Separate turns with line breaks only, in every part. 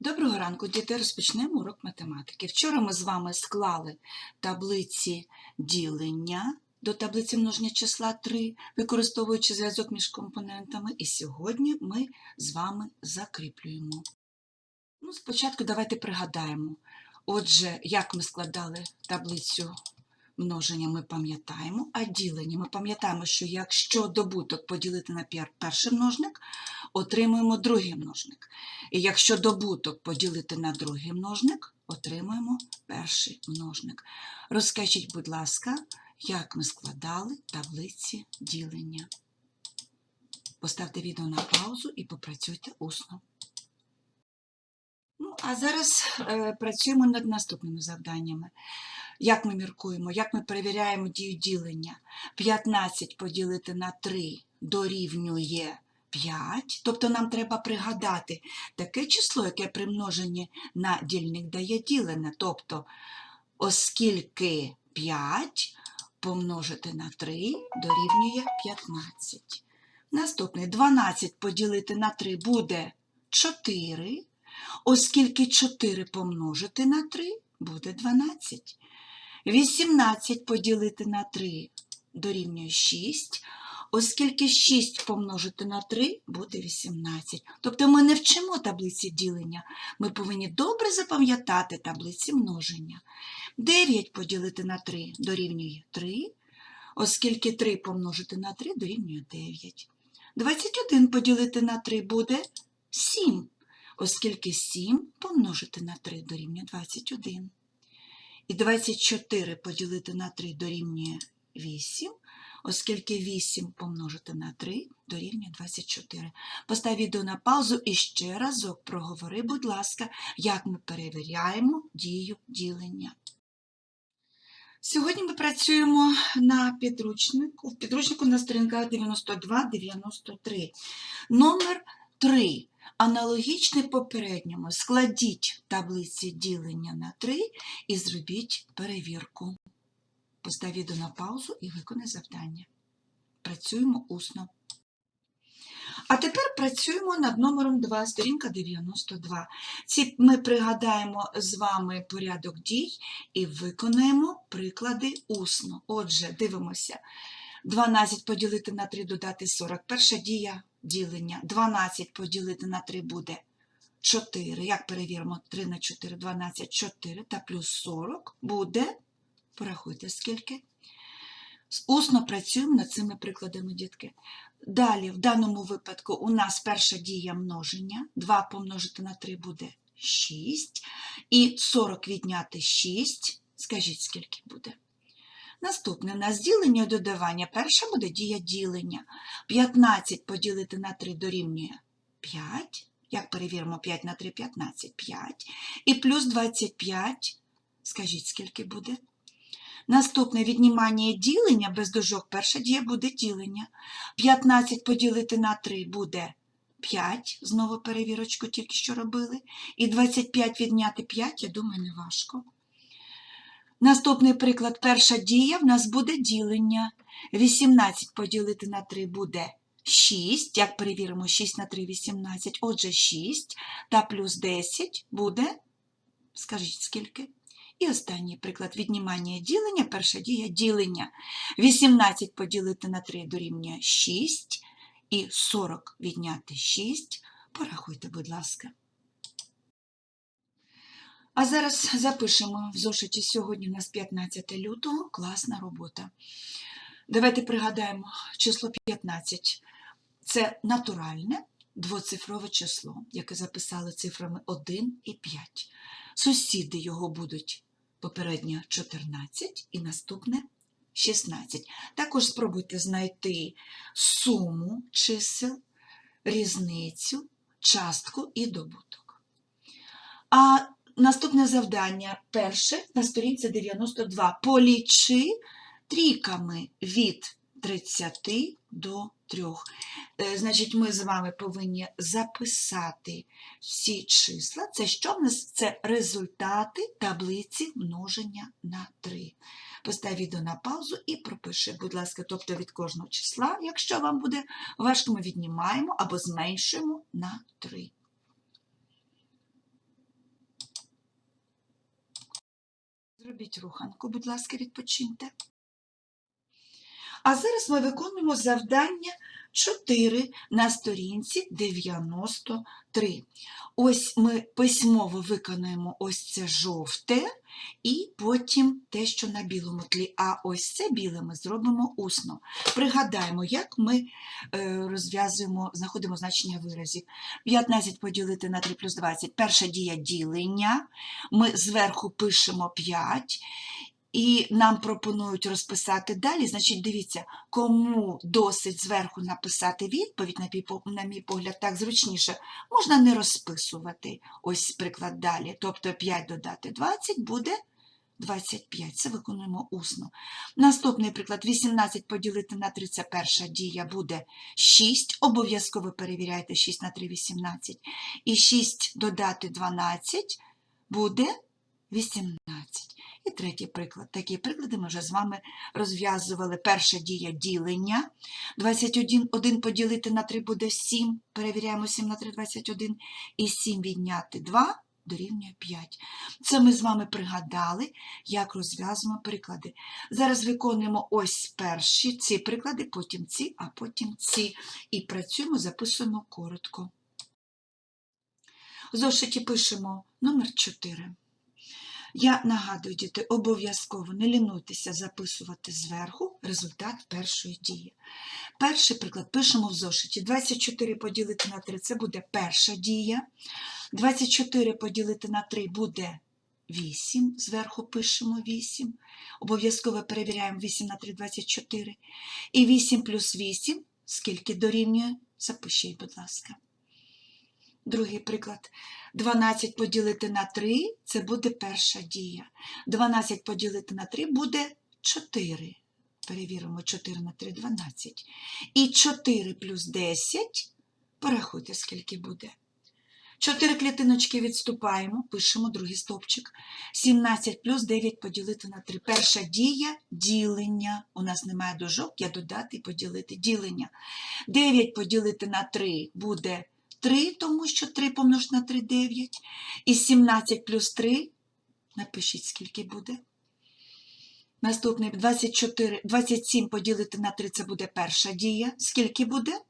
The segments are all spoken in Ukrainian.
Доброго ранку, діти. Розпочнемо урок математики. Вчора ми з вами склали таблиці ділення до таблиці множення числа 3, використовуючи зв'язок між компонентами. І сьогодні ми з вами закріплюємо. Ну, спочатку давайте пригадаємо. Отже, як ми складали таблицю множення, ми пам'ятаємо, а ділення ми пам'ятаємо, що якщо добуток поділити на перший множник, отримуємо другий множник. І якщо добуток поділити на другий множник, отримуємо перший множник. Розкажіть, будь ласка, як ми складали таблиці ділення. Поставте відео на паузу і попрацюйте усно. Ну, а зараз е, працюємо над наступними завданнями. Як ми міркуємо, як ми перевіряємо дію ділення? 15 поділити на 3 дорівнює 5. Тобто нам треба пригадати таке число, яке при множенні на дільник дає ділене. Тобто, оскільки 5 помножити на 3 дорівнює 15. Наступний 12 поділити на 3 буде 4. Оскільки 4 помножити на 3 буде 12. 18 поділити на 3 дорівнює 6. Оскільки 6 помножити на 3 буде 18. Тобто ми не вчимо таблиці ділення. Ми повинні добре запам'ятати таблиці множення. 9 поділити на 3 дорівнює 3. Оскільки 3 помножити на 3 дорівнює 9. 21 поділити на 3 буде 7 оскільки 7 помножити на 3 дорівнює 21. І 24 поділити на 3 дорівнює 8, оскільки 8 помножити на 3 дорівнює 24. Постав відео на паузу і ще разок проговори, будь ласка, як ми перевіряємо дію ділення. Сьогодні ми працюємо на підручнику, в підручнику на сторінках 92-93. Номер 3. Аналогічний попередньому складіть таблиці ділення на 3 і зробіть перевірку. Постав відео на паузу і виконай завдання. Працюємо усно. А тепер працюємо над номером 2, сторінка 92. Ці ми пригадаємо з вами порядок дій і виконаємо приклади усно. Отже, дивимося. 12 поділити на 3 додати 40. Перша дія ділення. 12 поділити на 3 буде 4. Як перевіримо? 3 на 4, 12, 4 та плюс 40 буде, порахуйте скільки. Усно працюємо над цими прикладами, дітки. Далі, в даному випадку, у нас перша дія множення. 2 помножити на 3 буде 6. І 40 відняти 6. Скажіть, скільки буде? Наступне у нас ділення додавання. Перша буде дія ділення. 15 поділити на 3 дорівнює 5. Як перевіримо 5 на 3, 15, 5. І плюс 25. Скажіть, скільки буде? Наступне віднімання ділення без дужок. Перша дія буде ділення. 15 поділити на 3 буде 5. Знову перевірочку тільки що робили. І 25 відняти 5, я думаю, не важко. Наступний приклад, перша дія в нас буде ділення. 18 поділити на 3 буде 6. Як перевіримо, 6 на 3 – 18. Отже, 6 та плюс 10 буде, скажіть скільки? І останній приклад віднімання ділення. Перша дія ділення. 18 поділити на 3 дорівнює 6. І 40 відняти 6. Порахуйте, будь ласка. А зараз запишемо в зошиті сьогодні у нас 15 лютого. Класна робота. Давайте пригадаємо число 15. Це натуральне двоцифрове число, яке записали цифрами 1 і 5. Сусіди його будуть попередньо 14 і наступне 16. Також спробуйте знайти суму чисел, різницю, частку і добуток. А наступне завдання перше на сторінці 92. Полічи трійками від 30 до 3. Е, Значить, ми з вами повинні записати всі числа. Це що в нас? Це результати таблиці множення на 3. Постав відео на паузу і пропиши, будь ласка, тобто від кожного числа, якщо вам буде важко, ми віднімаємо або зменшуємо на 3. Зробіть руханку, будь ласка, відпочиньте. А зараз ми виконуємо завдання 4 на сторінці 93. Ось ми письмово виконуємо ось це жовте, і потім те, що на білому тлі. А ось це біле ми зробимо усно. Пригадаємо, як ми е, розв'язуємо, знаходимо значення виразів. 15 поділити на 3 плюс 20. Перша дія ділення. Ми зверху пишемо 5. І нам пропонують розписати далі. Значить, дивіться, кому досить зверху написати відповідь, на мій погляд, так зручніше, можна не розписувати. Ось приклад далі. Тобто 5 додати 20 буде 25. Це виконуємо усно. Наступний приклад 18 поділити на 3 це перша дія буде 6. Обов'язково перевіряйте 6 на 3 18. І 6 додати 12 буде 18. І третій приклад. Такі приклади ми вже з вами розв'язували. Перша дія ділення. 21 1 поділити на 3 буде 7. Перевіряємо 7 на 3 21. І 7 відняти 2 дорівнює 5. Це ми з вами пригадали, як розв'язуємо приклади. Зараз виконуємо ось перші ці приклади, потім ці, а потім ці. І працюємо, записуємо коротко. В зошиті пишемо номер 4. Я нагадую, діти, обов'язково не лінуйтеся записувати зверху результат першої дії. Перший приклад пишемо в зошиті. 24 поділити на 3 це буде перша дія. 24 поділити на 3 буде 8. Зверху пишемо 8. Обов'язково перевіряємо 8 на 3 24. І 8 плюс 8, скільки дорівнює, запишіть, будь ласка. Другий приклад. 12 поділити на 3 це буде перша дія. 12 поділити на 3 буде 4. Перевіримо 4 на 3 12. І 4 плюс 10. Порахуйте, скільки буде. 4 клітиночки відступаємо, пишемо другий стовпчик. 17 плюс 9 поділити на 3. Перша дія ділення. У нас немає дужок, я додати і поділити ділення. 9 поділити на 3 буде 3, тому що 3 помнож на 3 9. І 17 плюс 3, напишіть, скільки буде. Наступний 24, 27 поділити на 3 це буде перша дія. Скільки буде?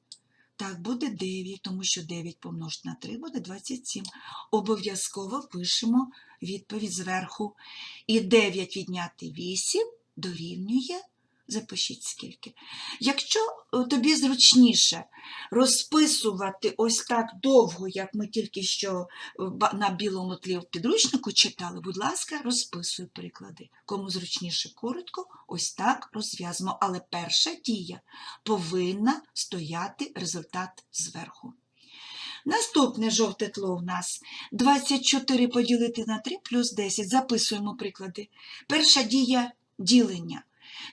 Так, буде 9, тому що 9 помножити на 3 буде 27. Обов'язково пишемо відповідь зверху. І 9 відняти 8 дорівнює, запишіть скільки. Якщо е, тобі зручніше розписувати ось так довго, як ми тільки що е, на білому тлі в підручнику читали, будь ласка, розписуй приклади. Кому зручніше коротко, ось так розв'язуємо. Але перша дія повинна стояти результат зверху. Наступне жовте тло у нас 24 поділити на 3 плюс 10. Записуємо приклади. Перша дія ділення.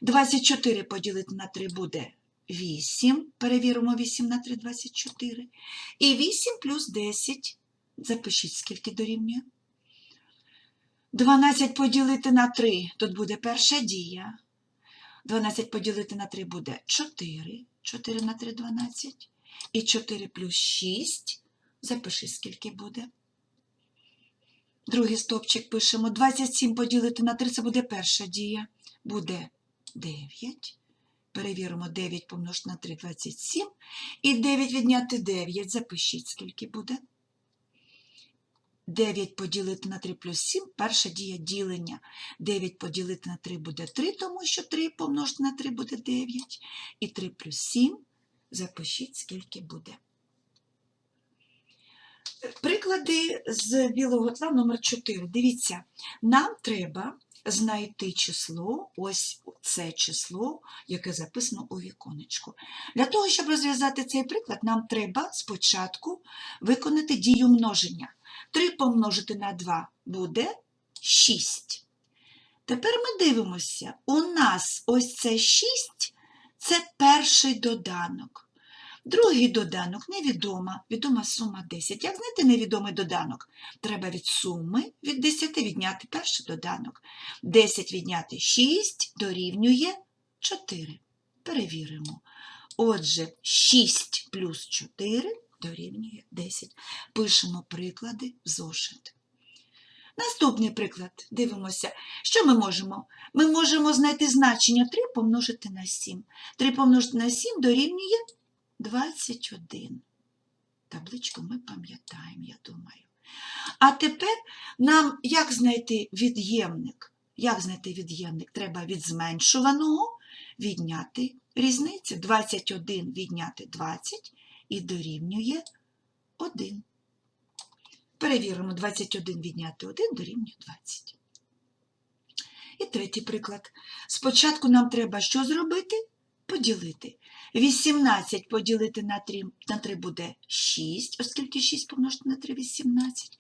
24 поділити на 3 буде 8. Перевіримо 8 на 3 24. І 8 плюс 10. Запишіть, скільки дорівнює. 12 поділити на 3. Тут буде перша дія. 12 поділити на 3 буде 4. 4 на 3 12. І 4 плюс 6. Запиши, скільки буде. Другий стовпчик пишемо. 27 поділити на 3 це буде перша дія. Буде 9. Перевіримо 9 помножити на 3 27. І 9 відняти 9. Запишіть, скільки буде. 9 поділити на 3 плюс 7. Перша дія ділення. 9 поділити на 3 буде 3, тому що 3 помножити на 3 буде 9. І 3 плюс 7. Запишіть, скільки буде. Приклади з білого тла номер 4. Дивіться, нам треба знайти число, ось це число, яке записано у віконечку. Для того, щоб розв'язати цей приклад, нам треба спочатку виконати дію множення. 3 помножити на 2 буде 6. Тепер ми дивимося, у нас ось це 6 це перший доданок. Другий доданок невідома, відома сума 10. Як знайти невідомий доданок? Треба від суми від 10 відняти перший доданок. 10 відняти 6 дорівнює 4. Перевіримо. Отже, 6 плюс 4 дорівнює 10. Пишемо приклади в зошит. Наступний приклад. Дивимося. Що ми можемо? Ми можемо знайти значення 3 помножити на 7. 3 помножити на 7 дорівнює 21. Табличку ми пам'ятаємо, я думаю. А тепер нам як знайти від'ємник? Як знайти від'ємник? Треба від зменшуваного відняти різницю. 21 відняти 20 і дорівнює 1. Перевіримо 21 відняти 1 дорівнює 20. І третій приклад. Спочатку нам треба що зробити? Поділити. 18 поділити на 3, на 3 буде 6, оскільки 6 помножити на 3 – 18.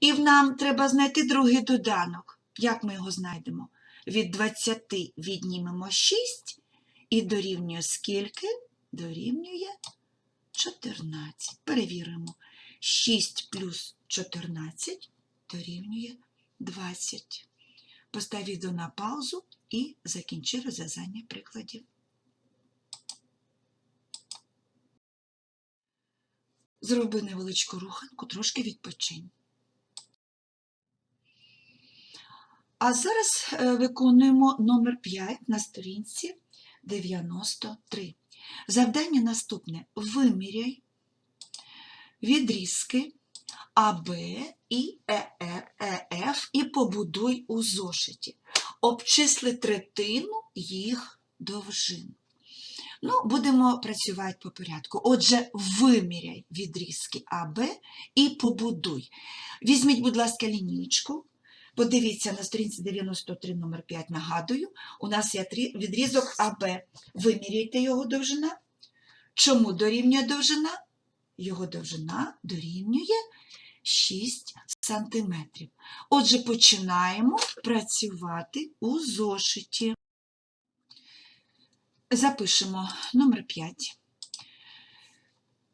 І нам треба знайти другий доданок. Як ми його знайдемо? Від 20 віднімемо 6 і дорівнює скільки? Дорівнює 14. Перевіримо. 6 плюс 14 дорівнює 20. Постав відео на паузу і закінчи розв'язання прикладів. Зроби невеличку руханку, трошки відпочинь. А зараз е, виконуємо номер 5 на сторінці 93. Завдання наступне. Виміряй відрізки АБ і ЕФ і побудуй у зошиті. Обчисли третину їх довжин. Ну, будемо працювати по порядку. Отже, виміряй відрізки АБ і побудуй. Візьміть, будь ласка, лінійку. Подивіться на сторінці 93 номер 5, нагадую, у нас є відрізок АБ. Виміряйте його довжина. Чому дорівнює довжина? Його довжина дорівнює 6 сантиметрів. Отже, починаємо працювати у зошиті. Запишемо номер 5.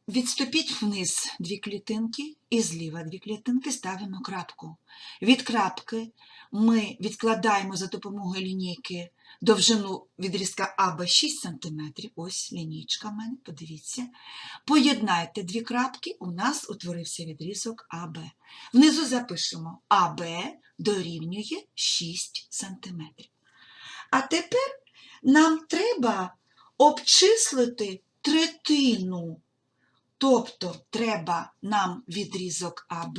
Відступіть вниз дві клітинки і зліва дві клітинки ставимо крапку. Від крапки ми відкладаємо за допомогою лінійки довжину відрізка АБ 6 см. Ось лінійка в мене, подивіться. Поєднайте дві крапки, у нас утворився відрізок АБ. Внизу запишемо АБ дорівнює 6 см. А тепер нам треба обчислити третину. Тобто треба нам відрізок АБ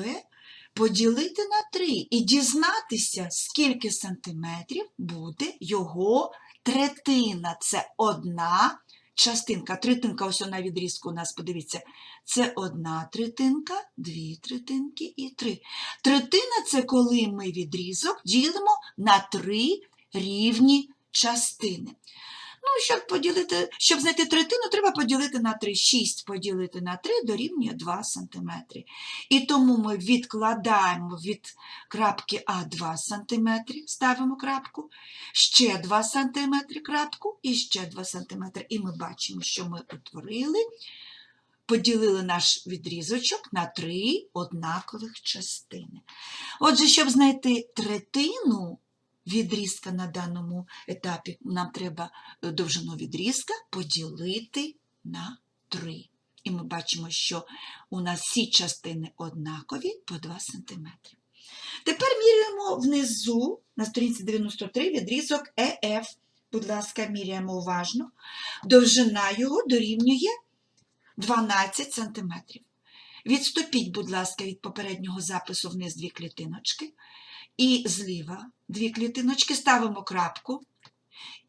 поділити на 3 і дізнатися, скільки сантиметрів буде його третина. Це одна частинка. Третинка ось на відрізку у нас, подивіться, це одна третинка, дві третинки і три. Третина це коли ми відрізок ділимо на три рівні частини. Ну, щоб поділити, щоб знайти третину, треба поділити на 3. 6 поділити на 3 дорівнює 2 см. І тому ми відкладаємо від крапки А 2 см, ставимо крапку, ще 2 см крапку і ще 2 см. І ми бачимо, що ми утворили, поділили наш відрізочок на 3 однакових частини. Отже, щоб знайти третину, відрізка на даному етапі нам треба е, довжину відрізка поділити на 3. І ми бачимо, що у нас всі частини однакові по 2 см. Тепер міряємо внизу на сторінці 93 відрізок ЕФ. Будь ласка, міряємо уважно. Довжина його дорівнює 12 см. Відступіть, будь ласка, від попереднього запису вниз дві клітиночки. І зліва дві клітиночки ставимо крапку.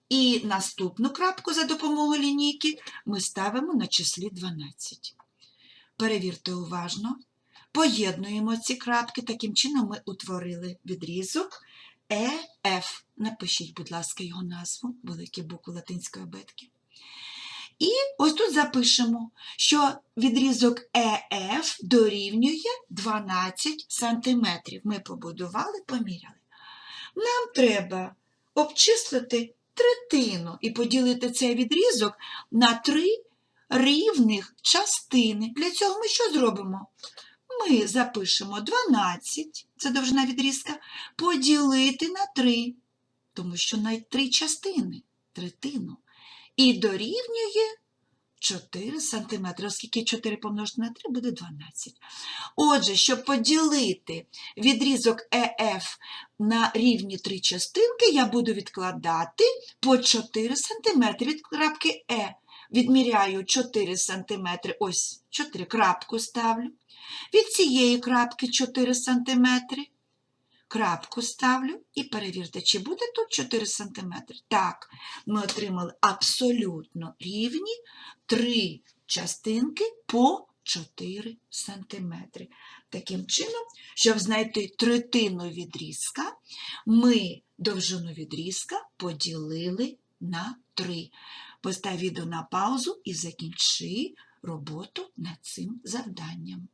І наступну крапку за допомогою лінійки ми ставимо на числі 12. Перевірте уважно. Поєднуємо ці крапки, таким чином ми утворили відрізок ЕФ. Напишіть, будь ласка, його назву, великі букви латинської абетки. І ось тут запишемо, що відрізок ЕФ дорівнює 12 см. Ми побудували, поміряли. Нам треба обчислити третину і поділити цей відрізок на три рівних частини. Для цього ми що зробимо? Ми запишемо 12, це довжина відрізка, поділити на 3, тому що на три частини, третину. І дорівнює 4 см. Оскільки 4 помножити на 3 буде 12. Отже, щоб поділити відрізок ЕФ на рівні три частинки, я буду відкладати по 4 см від крапки Е. Відміряю 4 см, ось 4 крапку ставлю. Від цієї крапки 4 см. Крапку ставлю і перевірте, чи буде тут 4 см. Так, ми отримали абсолютно рівні три частинки по 4 см. Таким чином, щоб знайти третину відрізка, ми довжину відрізка поділили на 3. Постав відео на паузу і закінчи роботу над цим завданням.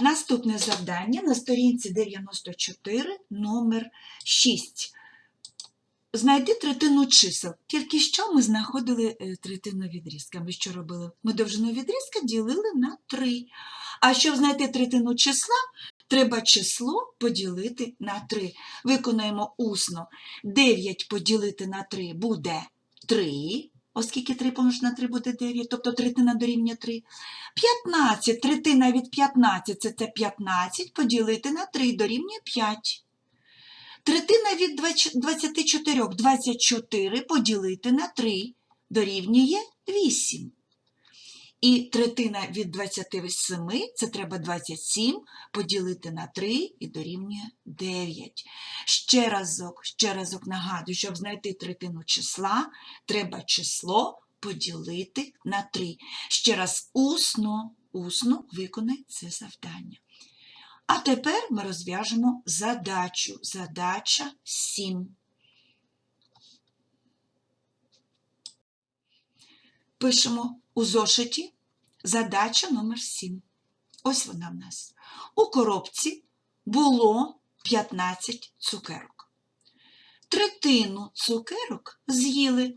Наступне завдання на сторінці 94, номер 6. Знайди третину чисел. Тільки що ми знаходили е, третину відрізка. Ми що робили? Ми довжину відрізка ділили на 3. А щоб знайти третину числа, треба число поділити на 3. Виконаємо усно. 9 поділити на 3 буде 3. Оскільки 3 помножити на 3 буде 9, тобто третина дорівнює 3. 15, третина від 15 це це 15 поділити на 3 дорівнює 5. Третина від 24, 24 поділити на 3 дорівнює 8. І третина від 27, це треба 27 поділити на 3 і дорівнює 9. Ще разок, ще разок нагадую, щоб знайти третину числа, треба число поділити на 3. Ще раз усно, усно виконай це завдання. А тепер ми розв'яжемо задачу. Задача 7. Пишемо у зошиті задача номер 7. Ось вона в нас. У коробці було 15 цукерок. Третину цукерок з'їли.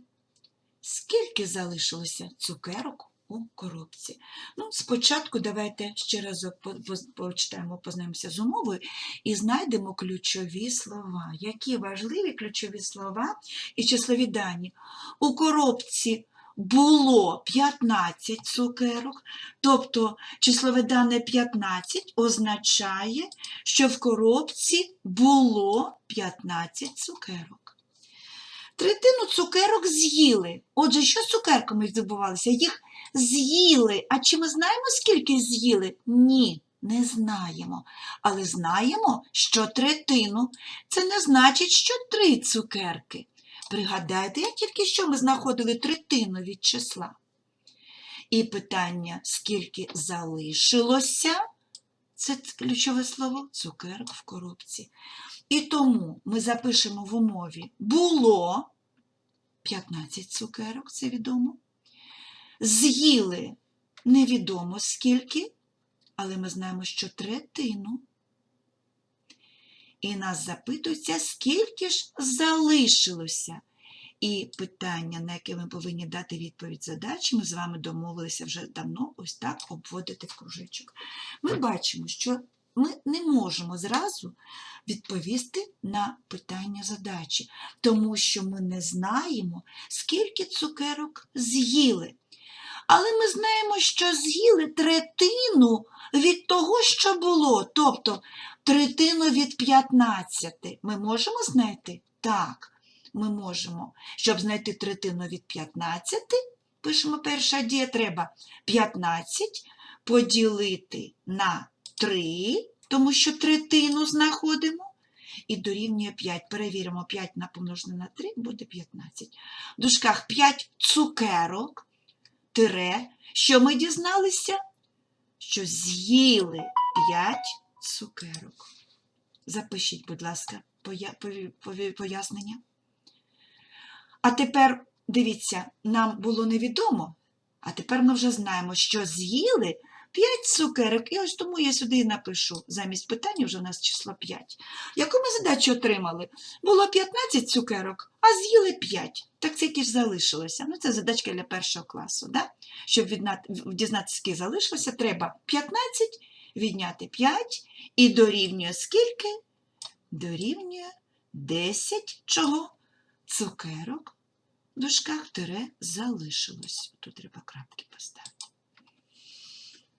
Скільки залишилося цукерок у коробці? Ну, спочатку давайте ще по- почитаємо, познаємося з умовою і знайдемо ключові слова. Які важливі ключові слова і числові дані. У коробці було 15 цукерок, тобто числове дане 15 означає, що в коробці було 15 цукерок. Третину цукерок з'їли. Отже, що з цукерками відбувалося? Їх з'їли. А чи ми знаємо, скільки з'їли? Ні, не знаємо. Але знаємо, що третину це не значить, що три цукерки. Пригадайте, як тільки що ми знаходили третину від числа. І питання, скільки залишилося, це ключове слово цукерок в коробці. І тому ми запишемо в умові було 15 цукерок, це відомо. З'їли невідомо скільки, але ми знаємо, що третину. І нас запитується, скільки ж залишилося. І питання, на яке ми повинні дати відповідь задачі, ми з вами домовилися вже давно ось так обводити в кружечок. Ми бачимо, що ми не можемо зразу відповісти на питання задачі, тому що ми не знаємо, скільки цукерок з'їли. Але ми знаємо, що з'їли третину від того, що було, тобто третину від 15. Ми можемо знайти? Так, ми можемо. Щоб знайти третину від 15, пишемо перша дія, треба 15 поділити на 3, тому що третину знаходимо. І дорівнює 5. Перевіримо 5 на помножене на 3 буде 15. В дужках 5 цукерок, тире, що ми дізналися? Що з'їли 5 цукерок. Запишіть, будь ласка, пояснення. А тепер, дивіться, нам було невідомо, а тепер ми вже знаємо, що з'їли 5 цукерок, і ось тому я сюди і напишу. Замість питання вже у нас число 5. Яку ми задачу отримали? Було 15 цукерок, а з'їли 5. Так це ж залишилося. Ну, це задачка для першого класу. Да? Щоб дізнатися, скільки залишилося, треба 15 відняти 5 і дорівнює скільки? Дорівнює 10 чого? Цукерок в дужках тире залишилось. Тут треба крапки поставити.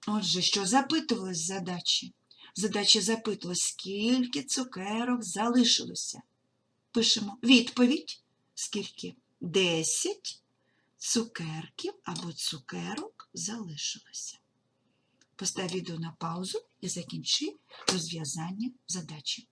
Отже, що запитувалось задачі? Задача запитувалася, скільки цукерок залишилося. Пишемо відповідь, скільки 10 цукерків або цукерок залишилося. Постав відео на паузу і закінчи розв'язання задачі.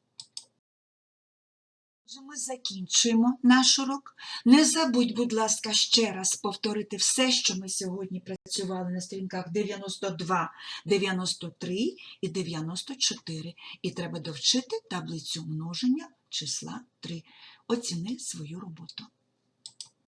Отже, Ми закінчуємо наш урок. Не забудь, будь ласка, ще раз повторити все, що ми сьогодні працювали на сторінках 92, 93 і 94. І треба довчити таблицю множення числа 3. Оціни свою роботу.